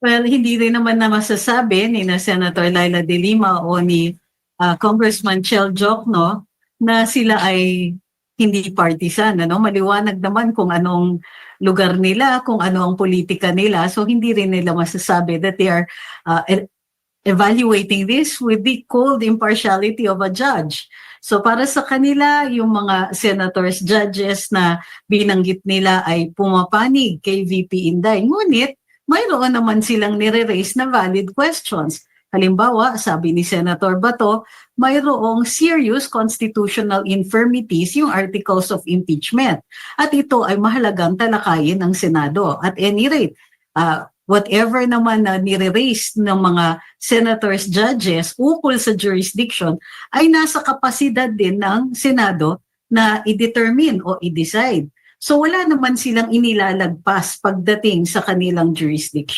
Well, hindi rin naman na masasabi ni na Senator Laila De Lima o ni ah, Congressman Chel Jokno na sila ay hindi partisan. Ano? Maliwanag naman kung anong lugar nila, kung ano ang politika nila. So hindi rin nila masasabi that they are e- evaluating this with the cold impartiality of a judge. So para sa kanila, yung mga senators, judges na binanggit nila ay pumapanig kay VP Inday. Ngunit, mayroon naman silang nire-raise na valid questions. Halimbawa, sabi ni Senator Bato, mayroong serious constitutional infirmities yung articles of impeachment. At ito ay mahalagang talakayin ng Senado. At any rate, ah, whatever naman na nire-raise ng mga senators, judges ukol sa jurisdiction ay nasa kapasidad din ng Senado na i-determine o i-decide. So wala naman silang inilalagpas pagdating sa kanilang jurisdiction.